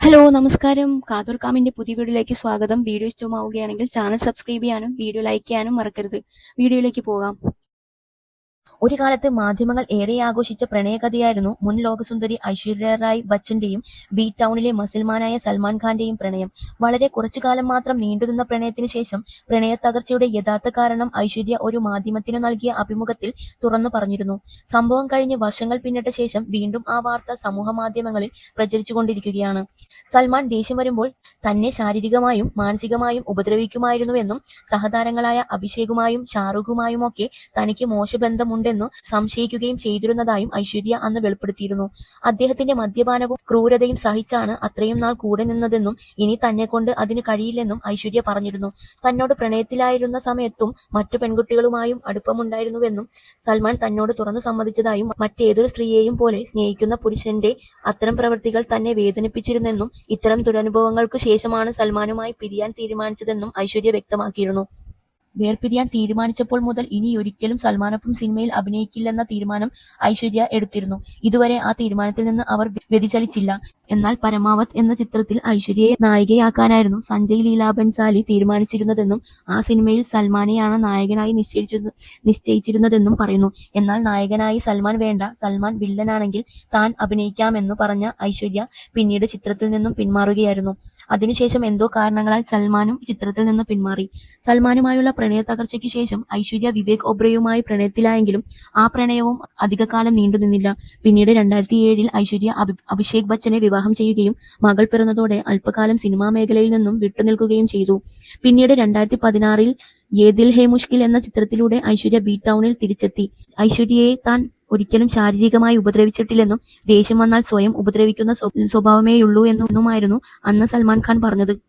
Hello നമസ്കാരം. കാതൂർ കാമിന്റെ പുതിയ വീഡിയോയിലേക്ക് സ്വാഗതം. വീഡിയോ ഇഷ്ടമാവുകയാണെങ്കിൽ ചാനൽ സബ്സ്ക്രൈബ് ചെയ്യാനും വീഡിയോ ലൈക്ക് ചെയ്യാനും മറക്കരുത്. വീഡിയോയിലേക്ക് പോകാം. ഒരു കാലത്ത് മാധ്യമങ്ങൾ ഏറെ ആഘോഷിച്ച പ്രണയകഥയായിരുന്നു മുൻ ലോകസുന്ദരി ഐശ്വര്യ റായ് ബച്ചന്റെയും ബി ടൗണിലെ മുസൽമാനായ സൽമാൻ ഖാന്റെയും പ്രണയം. വളരെ കുറച്ചു കാലം മാത്രം നീണ്ടുനിന്ന പ്രണയത്തിന് ശേഷം പ്രണയ തകർച്ചയുടെ യഥാർത്ഥ കാരണം ഐശ്വര്യ ഒരു മാധ്യമത്തിനു നൽകിയ അഭിമുഖത്തിൽ തുറന്നു പറഞ്ഞിരുന്നു. സംഭവം കഴിഞ്ഞ് വർഷങ്ങൾ പിന്നിട്ട ശേഷം വീണ്ടും ആ വാർത്ത സമൂഹ മാധ്യമങ്ങളിൽ പ്രചരിച്ചുകൊണ്ടിരിക്കുകയാണ്. സൽമാൻ ദേഷ്യം വരുമ്പോൾ തന്നെ ശാരീരികമായും മാനസികമായും ഉപദ്രവിക്കുമായിരുന്നുവെന്നും സഹതാരങ്ങളായ അഭിഷേകുമായും ഷാറുഖുമായും ഒക്കെ തനിക്ക് മോശബന്ധമുണ്ടെന്നു സംശയിക്കുകയും ചെയ്തിരുന്നതായും ഐശ്വര്യ അന്ന് വെളിപ്പെടുത്തിയിരുന്നു. അദ്ദേഹത്തിന്റെ മദ്യപാനവും ക്രൂരതയും സഹിച്ചാണ് അത്രയും നാൾ കൂടെ നിന്നതെന്നും ഇനി തന്നെ കൊണ്ട് അതിന് കഴിയില്ലെന്നും ഐശ്വര്യ പറഞ്ഞിരുന്നു. തന്നോട് പ്രണയത്തിലായിരുന്ന സമയത്തും മറ്റു പെൺകുട്ടികളുമായും അടുപ്പമുണ്ടായിരുന്നുവെന്നും സൽമാൻ തന്നോട് തുറന്നു സമ്മതിച്ചതായും മറ്റേതൊരു സ്ത്രീയെയും പോലെ സ്നേഹിക്കുന്ന പുരുഷന്റെ അത്തരം പ്രവൃത്തികൾ തന്നെ വേദനിപ്പിച്ചിരുന്നെന്നും ഇത്തരം ദുരനുഭവങ്ങൾക്ക് ശേഷമാണ് സൽമാനുമായി പിരിയാൻ തീരുമാനിച്ചതെന്നും ഐശ്വര്യ വ്യക്തമാക്കിയിരുന്നു. വേർപിരിയാൻ തീരുമാനിച്ചപ്പോൾ മുതൽ ഇനി ഒരിക്കലും സൽമാനൊപ്പം സിനിമയിൽ അഭിനയിക്കില്ലെന്ന തീരുമാനം ഐശ്വര്യ എടുത്തിരുന്നു. ഇതുവരെ ആ തീരുമാനത്തിൽ നിന്ന് അവർ വ്യതിചലിച്ചില്ല. എന്നാൽ പരമാവത് എന്ന ചിത്രത്തിൽ ഐശ്വര്യയെ നായികയാക്കാനായിരുന്നു സഞ്ജയ് ലീല ബൻസാലി തീരുമാനിച്ചിരുന്നതെന്നും ആ സിനിമയിൽ സൽമാനെയാണ് നായകനായി നിശ്ചയിച്ചു നിശ്ചയിച്ചിരുന്നതെന്നും പറയുന്നു. എന്നാൽ നായകനായി സൽമാൻ വേണ്ട. സൽമാൻ വില്ലനാണെങ്കിൽ താൻ അഭിനയിക്കാമെന്ന് പറഞ്ഞ ഐശ്വര്യ പിന്നീട് ചിത്രത്തിൽ നിന്നും പിന്മാറുകയായിരുന്നു. അതിനുശേഷം എന്തോ കാരണങ്ങളാൽ സൽമാനും ചിത്രത്തിൽ നിന്ന് പിന്മാറി. സൽമാനുമായുള്ള പ്രണയ തകർച്ചയ്ക്ക് ശേഷം ഐശ്വര്യ വിവേക് ഒബ്രയുമായി പ്രണയത്തിലായെങ്കിലും ആ പ്രണയവും അധികകാലം നീണ്ടുനിന്നില്ല. പിന്നീട് രണ്ടായിരത്തി ഏഴിൽ ഐശ്വര്യ അഭിഷേക് ബച്ചനെ വിവാഹം ചെയ്യുകയും മകൾ പിറന്നതോടെ അല്പകാലം സിനിമാ മേഖലയിൽ നിന്നും വിട്ടുനിൽക്കുകയും ചെയ്തു. പിന്നീട് രണ്ടായിരത്തി പതിനാറിൽ യേ ദിൽ ഹേ മുഷ്കിൽ എന്ന ചിത്രത്തിലൂടെ ഐശ്വര്യ ബി ടൗണിൽ തിരിച്ചെത്തി. ഐശ്വര്യയെ താൻ ഒരിക്കലും ശാരീരികമായി ഉപദ്രവിച്ചിട്ടില്ലെന്നും ദേഷ്യം വന്നാൽ സ്വയം ഉപദ്രവിക്കുന്ന സ്വ- സ്വഭാവമേയുള്ളൂ എന്നുമായിരുന്നു അന്ന് സൽമാൻ ഖാൻ പറഞ്ഞത്.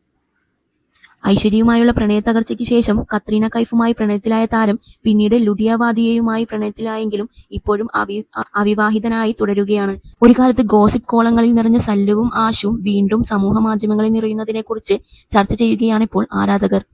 ഐശ്വര്യയുമായുള്ള പ്രണയ തകർച്ചയ്ക്ക് ശേഷം കത്രീന കൈഫുമായി പ്രണയത്തിലായ താരം പിന്നീട് ലുഡിയവാദിയയുമായി പ്രണയത്തിലായെങ്കിലും ഇപ്പോഴും അവി- അവിവാഹിതനായി തുടരുകയാണ്. ഒരു കാലത്ത് ഗോസിപ്പ് കോളങ്ങളിൽ നിറഞ്ഞ സല്ലുവും ആശും വീണ്ടും സമൂഹ മാധ്യമങ്ങളിൽ നിറയുന്നതിനെക്കുറിച്ച് ചർച്ച ചെയ്യുകയാണിപ്പോൾ ആരാധകർ.